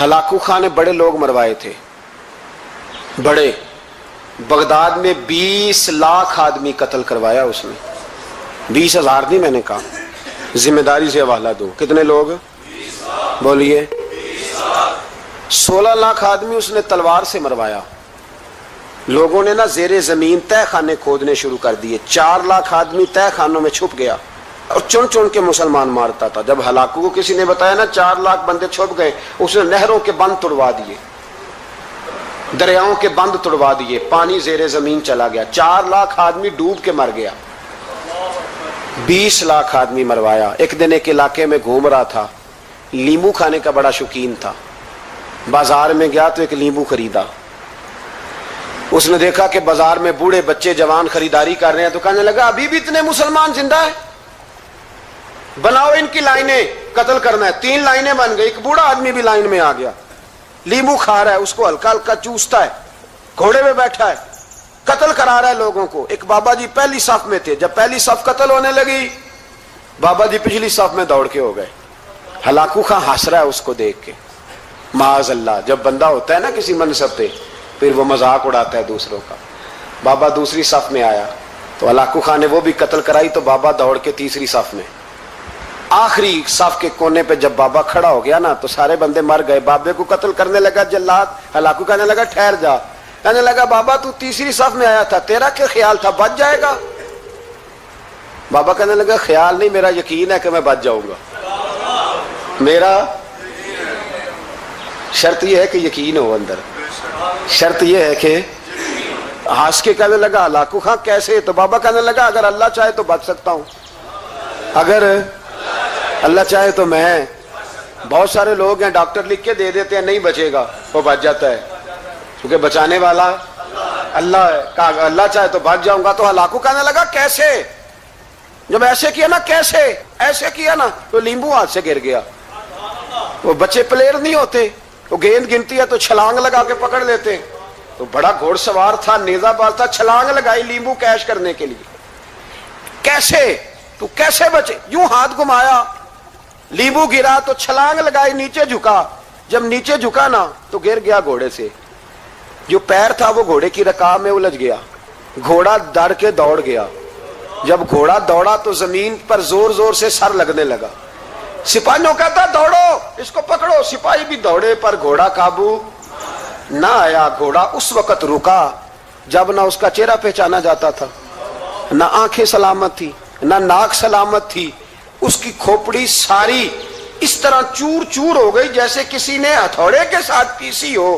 Hulagu Khan نے بڑے لوگ مروائے تھے۔ بڑے۔ بغداد میں بیس لاکھ آدمی قتل کروایا اس نے۔ بیس ہزار نہیں میں نے کہا۔ ذمہ داری سے حوالہ دو۔ کتنے لوگ؟ بولیے۔ سولہ لاکھ آدمی اس نے تلوار سے مروایا۔ لوگوں نے نا زیر زمین تہ خانے کھودنے شروع کر دیے۔ چار لاکھ آدمی تہ خانوں میں چھپ گیا۔ اور چن چن کے مسلمان مارتا تھا۔ جب ہلاکو کو کسی نے بتایا نا چار لاکھ بندے چھپ گئے، اس نے نہروں کے بند توڑوا دیے۔ دریاؤں کے بند توڑوا دیے۔ پانی زیر زمین چلا گیا۔ چار لاکھ آدمی ڈوب کے مر گیا۔ بیس لاکھ آدمی مروایا۔ ایک دن ایک علاقے میں گھوم رہا تھا۔ لیمبو کھانے کا بڑا شوقین تھا۔ بازار میں گیا تو ایک لیمبو خریدا۔ اس نے دیکھا کہ بازار میں بوڑھے بچے جوان خریداری کر رہے ہیں۔ تو کہنے لگا، ابھی بھی اتنے مسلمان زندہ ہے بناؤ ان کی لائنیں قتل کرنا ہے۔ تین لائنیں بن گئی، ایک بوڑھا آدمی بھی لائن میں آ گیا۔ لیمبو کھا رہا ہے، اس کو ہلکا ہلکا چوستا ہے، گھوڑے میں بیٹھا ہے۔ قتل کرا رہا ہے لوگوں کو۔ ایک بابا جی پہلی صف میں تھے۔ جب پہلی صف قتل ہونے لگی، بابا جی پچھلی صف میں دوڑ کے ہو گئے۔ ہلاکو خاں ہنس رہا ہے اس کو دیکھ کے۔ معاذ اللہ، جب بندہ ہوتا ہے نا کسی منصب پہ، پھر وہ مذاق اڑاتا ہے دوسروں کا۔ بابا دوسری صف میں آیا۔ تو ہلاکو خان نے وہ بھی قتل کرائی، تو بابا دوڑ کے تیسری صف میں۔ آخری صف کے کونے پہ جب بابا کھڑا ہو گیا نا، تو سارے بندے مر گئے۔ بابے کو قتل کرنے لگا جلات ہلاکو کہنے لگا، ٹھہر جا۔ کہنے لگا، بابا، تو تیسری صف میں آیا تھا۔ تیرا کیا خیال تھا؟ بچ جائے گا۔ بابا کہنے لگا، خیال نہیں، میرا یقین ہے کہ میں بچ جاؤں گا۔ میرا شرط یہ ہے کہ یقین ہو اندر۔ شرط یہ ہے کہ ہنس کے کہنے لگا، ہلاکو خاں کیسے؟ تو بابا کہنے لگا، اگر اللہ چاہے تو بچ سکتا ہوں۔ اگر اللہ چاہے تو میں بہت سارے لوگ ہیں، ڈاکٹر لکھ کے دے دیتے ہیں، نہیں بچے گا، وہ بچ جاتا ہے۔ کیونکہ بچانے والا اللہ ہے اللہ چاہے تو بچ جاؤں گا تو ہلاکو کہنے لگا، کیسے؟ جب ایسے کیا نا، کیسے؟ ایسے کیا نا، تو لیمبو ہاتھ سے گر گیا۔ وہ بچے پلیئر نہیں ہوتے، وہ گیند گنتی ہے تو چھلانگ لگا کے پکڑ لیتے۔ تو بڑا گھوڑ سوار تھا نیزا باز تھا، چھلانگ لگائی لیمبو کیش کرنے کے لیے۔ کیسے؟ تو کیسے بچے؟ یوں ہاتھ گھمایا لیمبو گرا تو چھلانگ لگائی، نیچے جھکا۔ جب نیچے جھکا نا، تو گر گیا گھوڑے سے۔ جو پیر تھا، وہ گھوڑے کی رکاب میں الجھ گیا۔ گھوڑا ڈر کے دوڑ گیا۔ جب گھوڑا دوڑا، تو زمین پر زور زور سے سر لگنے لگا۔ سپاہیوں کہتا، دوڑو، اس کو پکڑو۔ سپاہی بھی دوڑے، پر گھوڑا قابو نہ آیا۔ گھوڑا اس وقت رکا جب نہ اس کا چہرہ پہچانا جاتا تھا۔ نہ آنکھیں سلامت تھی نہ ناک سلامت تھی۔ اس کی کھوپڑی ساری اس طرح چور چور ہو گئی جیسے کسی نے ہتھوڑے کے ساتھ پیسی ہو۔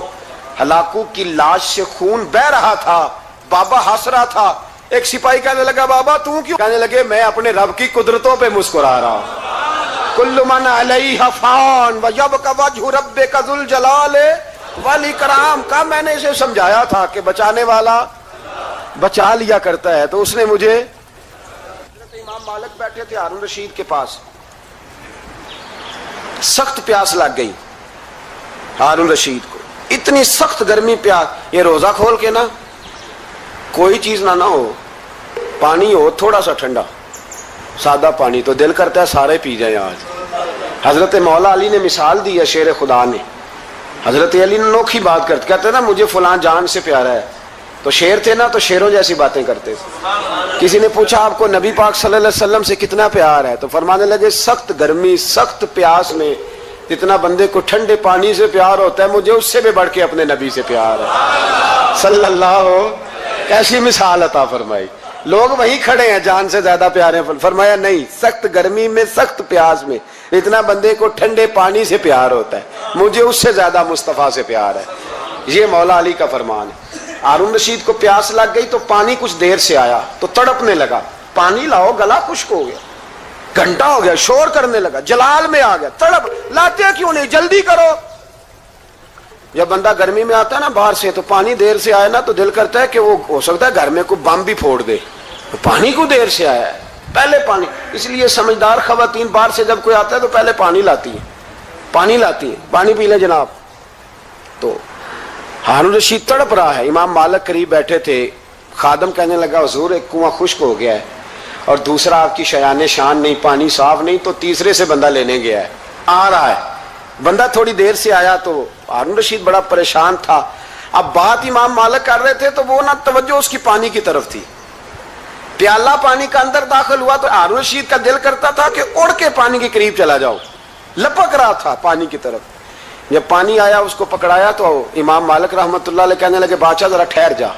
ہلاکو کی لاش سے خون بہ رہا تھا۔ بابا ہنس رہا تھا۔ ایک سپاہی کہنے لگا، بابا، تو کیوں؟ کہنے لگے، میں اپنے رب کی قدرتوں پہ مسکرا رہا ہوں۔ کل من علیہ فان وجب وجہ رب کا ذل جلال والی کرام۔ کا میں نے اسے سمجھایا تھا کہ بچانے والا بچا لیا کرتا ہے۔ تو اس نے مجھے مالک بیٹھے تھے، ہارون رشید کے پاس۔ سخت پیاس لگ گئی ہارون رشید کو۔ اتنی سخت گرمی پیاس یہ روزہ کھول کے نا، کوئی چیز نہ نہ ہو۔ پانی ہو، تھوڑا سا ٹھنڈا۔ سادہ پانی تو دل کرتا ہے، سارے پی جائیں آج۔ حضرت مولا علی نے مثال دی ہے، شیر خدا نے۔ حضرت علی نے نوکھی بات کرتے کہتے نا، مجھے فلاں جان سے پیارا ہے۔ تو شیر تھے نا تو شیروں جیسی باتیں کرتے تھے۔ کسی نے پوچھا آپ کو نبی پاک صلی اللہ علیہ وسلم سے کتنا پیار ہے؟ تو فرمانے لگے، سخت گرمی، سخت پیاس میں جتنا بندے کو ٹھنڈے پانی سے پیار ہوتا ہے، مجھے اس سے بھی بڑھ کے اپنے نبی سے پیار ہے۔ صلی اللہ ہو۔ کیسی مثال عطا فرمائی۔ لوگ وہیں کھڑے ہیں، جان سے زیادہ پیارے فرمایا، نہیں، سخت گرمی میں، سخت پیاس میں اتنا بندے کو ٹھنڈے پانی سے پیار ہوتا ہے۔ مجھے اس سے زیادہ مصطفیٰ سے پیار ہے۔ یہ مولا علی کا فرمان ہے۔ ہارون رشید کو پیاس لگ گئی تو پانی کچھ دیر سے آیا تو تڑپنے لگا۔ پانی لاؤ، گلا خشک ہو گیا۔ گھنٹہ ہو گیا، شور کرنے لگا۔ جلال میں آ گیا۔ تڑپ، لاتے کیوں نہیں؟ جلدی کرو۔ جب بندہ گرمی میں آتا ہے نا باہر سے، تو پانی دیر سے آئے نا تو دل کرتا ہے کہ وہ ہو سکتا ہے گھر میں کوئی بم بھی پھوڑ دے۔ پانی کو دیر سے آیا ہے۔ پہلے پانی، اس لیے سمجھدار خواتین باہر سے جب کوئی آتا ہے تو پہلے پانی لاتی ہے پانی لاتی ہے پانی پی لے جناب۔ تو ہارون رشید تڑپ رہا ہے۔ امام مالک قریب بیٹھے تھے۔ خادم کہنے لگا، حضور، ایک کنواں خشک ہو گیا ہے اور دوسرا آپ کی شیان شان نہیں، پانی صاف نہیں، تو تیسرے سے بندہ لینے گیا ہے۔ آ رہا ہے۔ بندہ تھوڑی دیر سے آیا تو ہارون رشید بڑا پریشان تھا۔ اب بات امام مالک کر رہے تھے تو وہ نہ توجہ اس کی پانی کی طرف تھی۔ پیالہ پانی کا اندر داخل ہوا تو ہارون رشید کا دل کرتا تھا کہ اڑ کے پانی کے قریب چلا جاؤ۔ لپک رہا تھا پانی کی طرف۔ جب پانی آیا، اس کو پکڑایا تو امام مالک رحمت اللہ علیہ کہنے لگے بادشاہ ذرا ٹھہر جا۔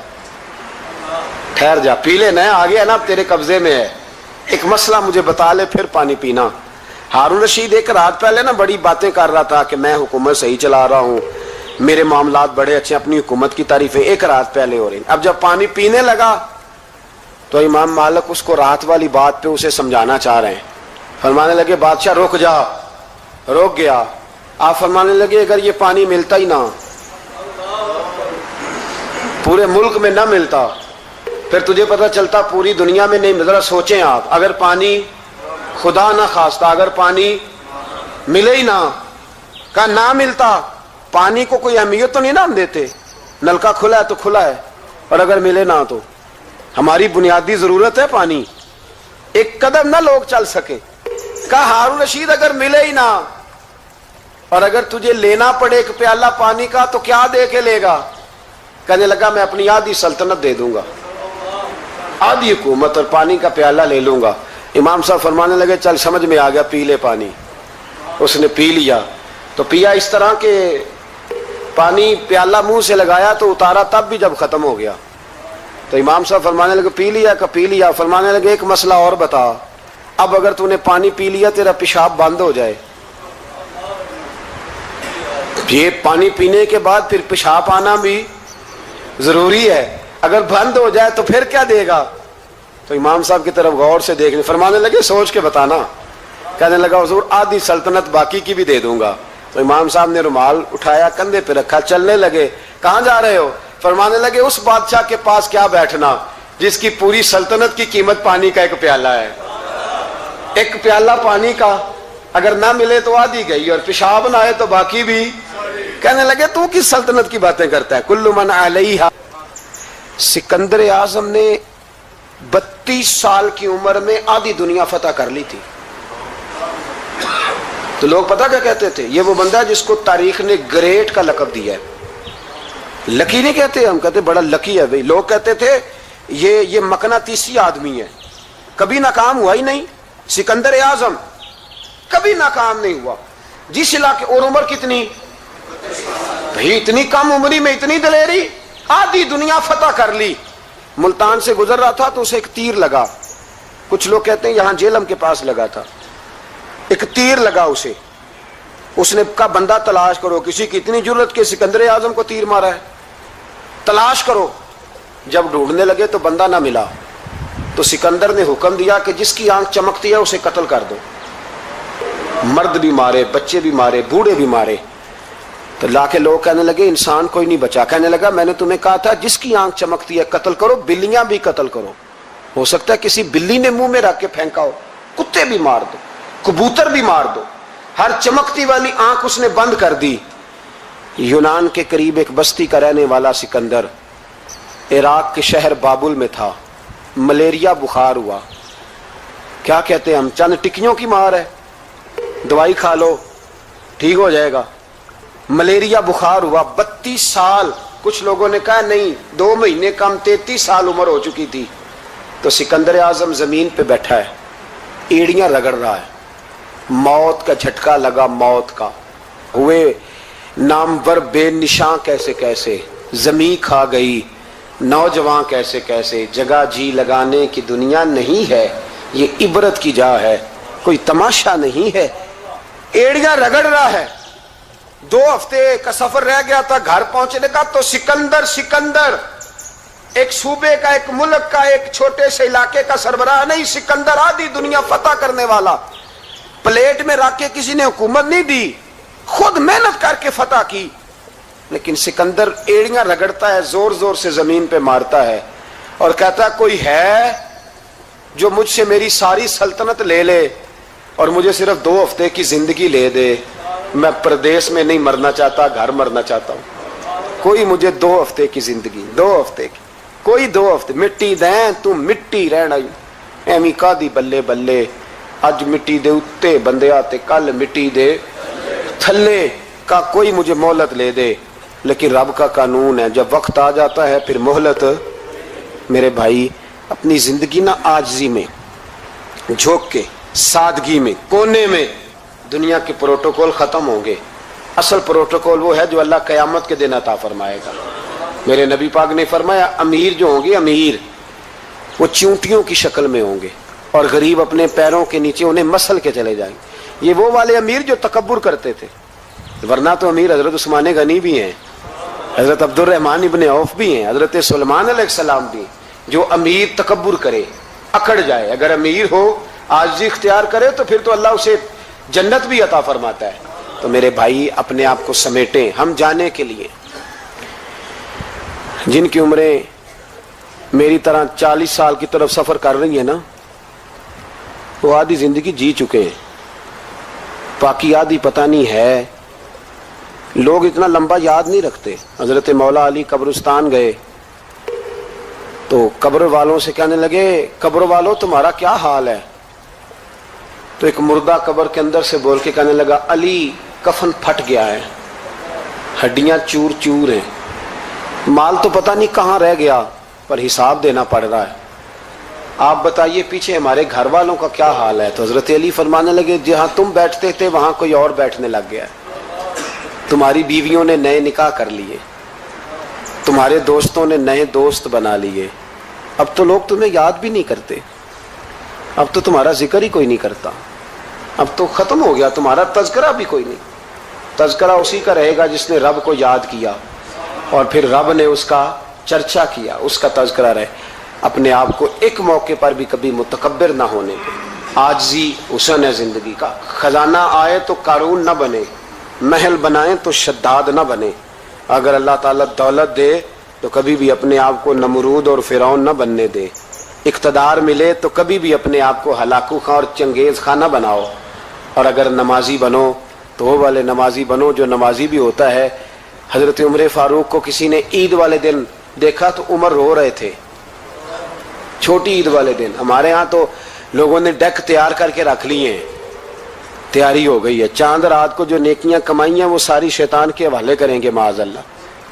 ٹھہر جا پی لے نہ آگے ہے نا تیرے قبضے میں ہے۔ ایک مسئلہ مجھے بتا لے پھر پانی پینا۔ ہارون رشید ایک رات پہلے نا بڑی باتیں کر رہا تھا کہ میں حکومت صحیح چلا رہا ہوں۔ میرے معاملات بڑے اچھے اپنی حکومت کی تعریفیں ایک رات پہلے ہو رہی اب جب پانی پینے لگا تو امام مالک اس کو رات والی بات پہ اسے سمجھانا چاہ رہے ہیں۔ فرمانے لگے بادشاہ رک جا۔ روک گیا۔ آپ فرمانے لگے اگر یہ پانی ملتا ہی نہ، پورے ملک میں نہ ملتا، پھر تجھے پتہ چلتا پوری دنیا میں نہیں، ذرا سوچیں آپ، اگر پانی خدا نہ خواستہ، اگر پانی ملے ہی نہ کہا نہ ملتا، پانی کو کوئی اہمیت تو نہیں نام دیتے، نلکا کھلا ہے تو کھلا ہے، اور اگر ملے نہ تو۔ ہماری بنیادی ضرورت ہے پانی، ایک قدم نہ لوگ چل سکے کا ہارون رشید اگر ملے ہی نہ اور اگر تجھے لینا پڑے ایک پیالہ پانی کا تو کیا دے کے لے گا؟ کہنے لگا، میں اپنی آدھی سلطنت دے دوں گا۔ آدھی حکومت اور پانی کا پیالہ لے لوں گا۔ امام صاحب فرمانے لگے، چل سمجھ میں آ گیا پی لے پانی۔ اس نے پی لیا۔ تو پیا اس طرح کہ پانی پیالہ منہ سے لگایا تو اتارا تب بھی جب ختم ہو گیا۔ تو امام صاحب فرمانے لگے، پی لیا کہ پی لیا؟ فرمانے لگے، ایک مسئلہ اور بتا۔ اب اگر تو نے پانی پی لیا، تیرا پیشاب بند ہو جائے۔ یہ پانی پینے کے بعد پھر پیشاب آنا بھی ضروری ہے۔ اگر بند ہو جائے تو پھر کیا دے گا؟ تو امام صاحب کی طرف غور سے دیکھنے، فرمانے لگے، سوچ کے بتانا۔ کہنے لگا، حضور، آدھی سلطنت باقی کی بھی دے دوں گا۔ تو امام صاحب نے رومال اٹھایا، کندھے پہ رکھا، چلنے لگے۔ کہاں جا رہے ہو؟ فرمانے لگے، اس بادشاہ کے پاس کیا بیٹھنا؟ جس کی پوری سلطنت کی قیمت پانی کا ایک پیالہ ہے۔ ایک پیالہ پانی کا۔ اگر نہ ملے تو آدھی گئی اور پیشاب نہ آئے تو باقی بھی۔ کہنے لگے، تو کس سلطنت کی باتیں کرتا ہے؟ کل من علیہ سکندر اعظم نے بتیس سال کی عمر میں آدھی دنیا فتح کر لی تھی۔ تو لوگ پتا کیا کہتے تھے؟ یہ وہ بندہ جس کو تاریخ نے گریٹ کا لقب دیا ہے۔ لکی نہیں کہتے ہم کہتے بڑا لکی ہے بھائی۔ لوگ کہتے تھے، یہ یہ مکنا تیسری آدمی ہے۔ کبھی ناکام ہوا ہی نہیں۔ سکندر اعظم، کبھی ناکام نہیں ہوا۔ جس علاقے، اور عمر کتنی؟ بھئی اتنی کم عمری میں اتنی دلیری، آدھی دنیا فتح کر لی۔ ملتان سے گزر رہا تھا تو اسے ایک تیر لگا۔ کچھ لوگ کہتے ہیں یہاں جیلم کے پاس لگا تھا۔ ایک تیر لگا اسے۔ اس نے کہا، بندہ تلاش کرو، کسی کی اتنی ضرورت کہ سکندر اعظم کو تیر مارا ہے۔ تلاش کرو۔ جب ڈھونڈنے لگے تو بندہ نہ ملا۔ تو سکندر نے حکم دیا کہ جس کی آنکھ چمکتی ہے، اسے قتل کر دو۔ مرد بھی مارے، بچے بھی مارے، بوڑھے بھی مارے۔ تو لا کے لوگ کہنے لگے، انسان کوئی نہیں بچا۔ کہنے لگا، میں نے تمہیں کہا تھا، جس کی آنکھ چمکتی ہے، قتل کرو، بلیاں بھی قتل کرو۔ ہو سکتا ہے کسی بلی نے منہ میں رکھ کے پھینکا ہو کتے بھی مار دو، کبوتر بھی مار دو۔ ہر چمکتی والی آنکھ اس نے بند کر دی۔ یونان کے قریب ایک بستی کا رہنے والا سکندر عراق کے شہر بابل میں تھا۔ ملیریا بخار ہوا۔ کیا کہتے ہیں ہم؟ چند ٹکیوں کی مار ہے۔ دوائی کھا لو، ٹھیک ہو جائے گا۔ ملیریا بخار ہوا، بتیس سال، کچھ لوگوں نے کہا نہیں، دو مہینے کم، تینتیس سال عمر ہو چکی تھی۔ تو سکندر اعظم زمین پہ بیٹھا ہے، ایڑیاں رگڑ رہا ہے۔ موت کا جھٹکا لگا، موت کا۔ ہوئے، نامور بے نشاں کیسے کیسے زمیں کھا گئی، نوجوان کیسے کیسے، جگہ جی لگانے کی دنیا نہیں ہے، یہ عبرت کی جا ہے، کوئی تماشا نہیں ہے۔ ایڑیاں رگڑ رہا ہے۔ دو ہفتے کا سفر رہ گیا تھا، گھر پہنچنے کا، تو سکندر سکندر۔ ایک صوبے کا، ایک ملک کا، ایک چھوٹے سے علاقے کا سربراہ نہیں، سکندر آدھی دنیا فتح کرنے والا۔ پلیٹ میں رکھ کے کسی نے حکومت نہیں دی، خود محنت کر کے فتح کی۔ لیکن سکندر ایڑیاں رگڑتا ہے، زور زور سے زمین پہ مارتا ہے۔ اور کہتا ہے، کوئی ہے جو مجھ سے میری ساری سلطنت لے لے اور مجھے صرف دو ہفتے کی زندگی لے دے؟ میں پردیس میں نہیں مرنا چاہتا، گھر مرنا چاہتا ہوں۔ کوئی مجھے دو ہفتے کی زندگی، دو ہفتے کی۔ کوئی دو ہفتے، مٹی دیں تو مٹی رہنا ایمی کا دی بلے بلے، اج مٹی دے اتے بندے آتے کل مٹی دے تھلے۔ کا کوئی مجھے مہلت لے دے، لیکن رب کا قانون ہے۔ جب وقت آ جاتا ہے پھر مہلت۔ میرے بھائی، اپنی زندگی نہ آجزی میں، جھوک کے، سادگی میں، کونے میں۔ دنیا کے پروٹوکول ختم ہوں گے۔ اصل پروٹوکول وہ ہے جو اللہ قیامت کے دن عطا فرمائے گا۔ میرے نبی پاک نے فرمایا، امیر جو ہوں گے، امیر۔ وہ چونٹیوں کی شکل میں ہوں گے۔ اور غریب اپنے پیروں کے نیچے انہیں مسل کے چلے جائیں۔ گے یہ وہ والے امیر جو تکبر کرتے تھے۔ ورنہ تو امیر حضرت عثمان غنی بھی ہیں۔ حضرت عبد الرحمان ابن عوف بھی ہیں۔ حضرت سلمان علیہ السلام بھی جو امیر تکبر کرے، اکڑ جائے۔ اگر امیر ہو آج اختیار کرے تو پھر تو اللہ اسے جنت بھی عطا فرماتا ہے۔ تو میرے بھائی، اپنے آپ کو سمیٹیں۔ ہم جانے کے لیے۔ جن کی عمریں میری طرح چالیس سال کی طرف سفر کر رہی ہیں نا، وہ آدھی زندگی جی چکے ہیں۔ باقی آدھی پتہ نہیں ہے۔ لوگ اتنا لمبا یاد نہیں رکھتے۔ حضرت مولا علی قبرستان گئے۔ تو قبر والوں سے کہنے لگے، قبر والوں تمہارا کیا حال ہے؟ تو ایک مردہ قبر کے اندر سے بول کے کہنے لگا، علی، کفن پھٹ گیا ہے۔ ہڈیاں چور چور ہیں۔ مال تو پتہ نہیں کہاں رہ گیا، پر حساب دینا پڑ رہا ہے۔ آپ بتائیے پیچھے ہمارے گھر والوں کا کیا حال ہے؟ تو حضرت علی فرمانے لگے، جہاں تم بیٹھتے تھے، وہاں کوئی اور بیٹھنے لگ گیا۔ ہے تمہاری بیویوں نے نئے نکاح کر لیے۔ تمہارے دوستوں نے نئے دوست بنا لیے۔ اب تو لوگ تمہیں یاد بھی نہیں کرتے۔ اب تو تمہارا ذکر ہی کوئی نہیں کرتا۔ اب تو ختم ہو گیا، تمہارا تذکرہ بھی کوئی نہیں۔ تذکرہ اسی کا رہے گا جس نے رب کو یاد کیا اور پھر رب نے اس کا چرچا کیا، اس کا تذکرہ رہے۔ اپنے آپ کو ایک موقع پر بھی کبھی متکبر نہ ہونے کے آجزی حسن ہے زندگی کا۔ خزانہ آئے تو قارون نہ بنے، محل بنائیں تو شداد نہ بنے۔ اگر اللہ تعالیٰ دولت دے تو کبھی بھی اپنے آپ کو نمرود اور فرعون نہ بننے دے۔ اقتدار ملے تو کبھی بھی اپنے آپ کو ہلاکو خاں اور چنگیز خانہ بناؤ۔ اور اگر نمازی بنو تو وہ والے نمازی بنو جو نمازی بھی ہوتا ہے۔ حضرت عمر فاروق کو کسی نے عید والے دن دیکھا تو عمر رو رہے تھے۔ چھوٹی عید والے دن۔ ہمارے ہاں تو لوگوں نے ڈیک تیار کر کے رکھ لیے۔ ہیں تیاری ہو گئی ہے۔ چاند رات کو جو نیکیاں کمائی ہیں وہ ساری شیطان کے حوالے کریں گے معاذ اللہ۔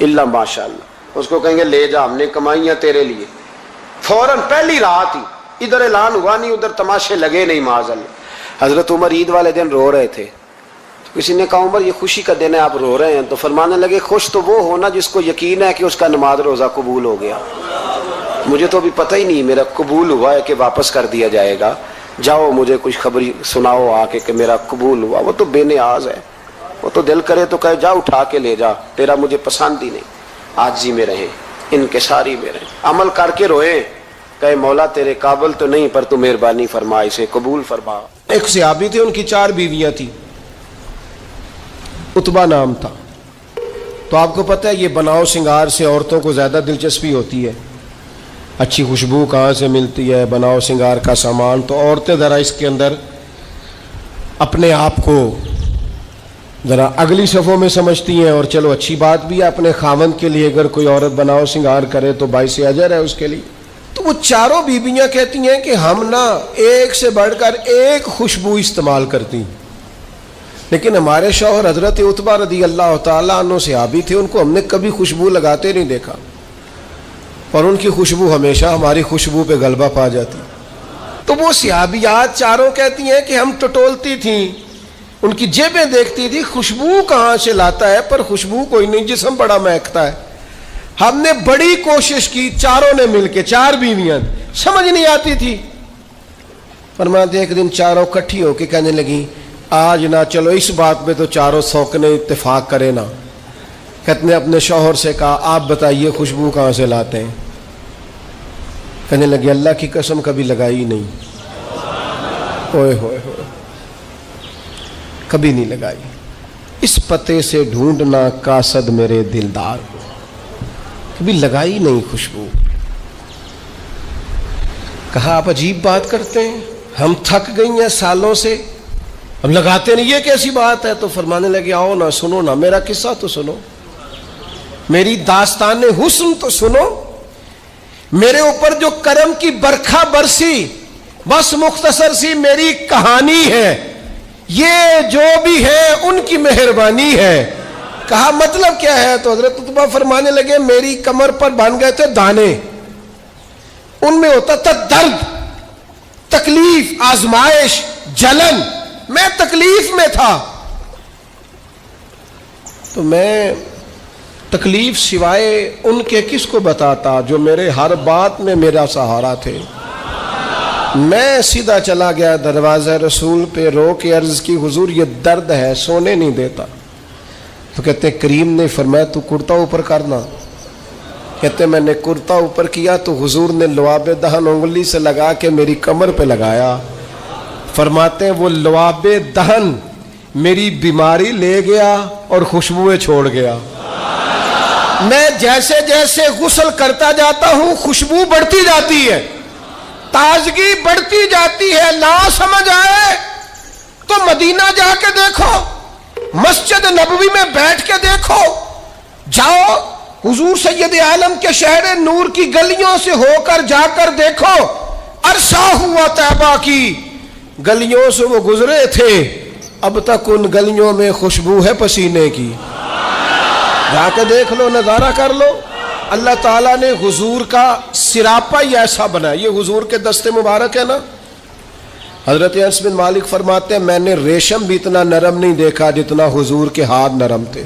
اللہ ماشاء اللہ اس کو کہیں گے، لے جا، ہم نے کمائی ہیں تیرے لیے۔ فوراً پہلی رات ہی ادھر اعلان ہوا، نہیں، ادھر تماشے لگے نہیں معاذ اللہ حضرت عمر عید والے دن رو رہے تھے۔ کسی نے کہا، عمر، یہ خوشی کا دن ہے، آپ رو رہے ہیں۔ تو فرمانے لگے، خوش تو وہ ہونا جس کو یقین ہے کہ اس کا نماز روزہ قبول ہو گیا۔ مجھے تو ابھی پتہ ہی نہیں، میرا قبول ہوا ہے کہ واپس کر دیا جائے گا۔ جاؤ، مجھے کچھ خبر سناؤ آ کے کہ میرا قبول ہوا۔ وہ تو بے نیاز ہے۔ وہ تو دل کرے تو کہے، جا، اٹھا کے لے جا، تیرا مجھے پسند ہی نہیں۔ آج ہی میں رہیں ان کے ساری میں رہیں عمل کر کے روئے۔ کہ مولا، تیرے قابل تو نہیں، پر تو مہربانی فرما، اسے قبول فرما۔ ایک صحابی تھے ان کی چار بیویاں تھیں۔ اتبا نام تھا۔ تو آپ کو پتہ ہے، یہ بناؤ سنگار سے عورتوں کو زیادہ دلچسپی ہوتی ہے۔ اچھی خوشبو کہاں سے ملتی ہے؟ بناؤ سنگار کا سامان۔ تو عورتیں ذرا اس کے اندر اپنے آپ کو ذرا اگلی صفوں میں سمجھتی ہیں اور چلو اچھی بات بھی ہے، اپنے خاون کے لیے اگر کوئی عورت بناؤ، سنگار کرے تو باعث اجر ہے اس کے لیے۔ تو وہ چاروں بیویاں کہتی ہیں کہ ہم نا ایک سے بڑھ کر ایک خوشبو استعمال کرتی لیکن ہمارے شوہر حضرت اتبا رضی اللہ تعالیٰ عنہ سے آبی تھے، ان کو ہم نے کبھی خوشبو لگاتے نہیں دیکھا۔ اور ان کی خوشبو ہمیشہ ہماری خوشبو پہ غلبہ پا جاتی۔ تو وہ سیابیات چاروں کہتی ہیں کہ ہم ٹٹولتی تھیں۔ ان کی جیبیں دیکھتی تھی، خوشبو کہاں سے لاتا ہے؟ پر خوشبو کوئی نہیں، جسم بڑا مہکتا ہے۔ ہم نے بڑی کوشش کی، چاروں نے مل کے، چار بیویاں۔ سمجھ نہیں آتی تھی۔ فرماتے ایک دن چاروں کٹھی ہو کے کہنے لگی آج نہ چلو، اس بات پہ تو چاروں سوکنے اتفاق کرے نا۔ کہتے اپنے شوہر سے کہا، آپ بتائیے خوشبو کہاں سے لاتے ہیں؟ کہنے لگے، اللہ کی قسم کبھی لگائی نہیں۔ ہوئے ہوئے۔ کبھی نہیں لگائی۔ اس پتے سے ڈھونڈنا کاسد میرے دلدار کو۔ کبھی لگائی نہیں خوشبو۔ کہا آپ عجیب بات کرتے ہیں۔ ہم تھک گئی ہیں سالوں سے۔ ہم لگاتے نہیں یہ کیسی بات ہے۔ تو فرمانے لگے، آؤ نہ سنو، نہ میرا قصہ تو سنو۔ میری داستان حسن تو سنو۔ میرے اوپر جو کرم کی برکھا برسی، بس مختصر سی میری کہانی ہے۔ یہ جو بھی ہے ان کی مہربانی ہے۔ کہا مطلب کیا ہے؟ تو حضرت اتبا فرمانے لگے، میری کمر پر بن گئے تھے دانے۔ ان میں ہوتا تھا درد، تکلیف، آزمائش، جلن۔ میں تکلیف میں تھا۔ تو میں تکلیف سوائے ان کے کس کو بتاتا جو میرے ہر بات میں میرا سہارا تھے؟ میں سیدھا چلا گیا دروازہ رسول پہ رو کے عرض کی، حضور، یہ درد ہے، سونے نہیں دیتا. تو کہتے ہیں، کریم نے فرمایا، تو کرتا اوپر کرنا۔ کہتے ہیں، میں نے کرتا اوپر کیا، تو حضور نے لواب دہن انگلی سے لگا کے میری کمر پہ لگایا۔ فرماتے ہیں، وہ لواب دہن میری بیماری لے گیا اور خوشبوئیں چھوڑ گیا۔ میں جیسے جیسے غسل کرتا جاتا ہوں، خوشبو بڑھتی جاتی ہے۔ تازگی بڑھتی جاتی ہے نہ سمجھ آئے۔ تو مدینہ جا کے دیکھو، مسجد نبوی میں بیٹھ کے دیکھو۔ جاؤ، حضور سید عالم کے شہر نور کی گلیوں سے ہو کر جا کر دیکھو۔ عرصہ ہوا طیبہ کی۔ گلیوں سے وہ گزرے تھے۔ اب تک ان گلیوں میں خوشبو ہے پسینے کی۔ جا کے دیکھ لو، نظارہ کر لو۔ اللہ تعالیٰ نے حضور کا سراپا ہی ایسا بنا یہ حضور کے دستے مبارک ہے نا؟ حضرت انس بن مالک فرماتے ہیں، میں نے ریشم بھی اتنا نرم نہیں دیکھا جتنا حضور کے ہاتھ نرم تھے۔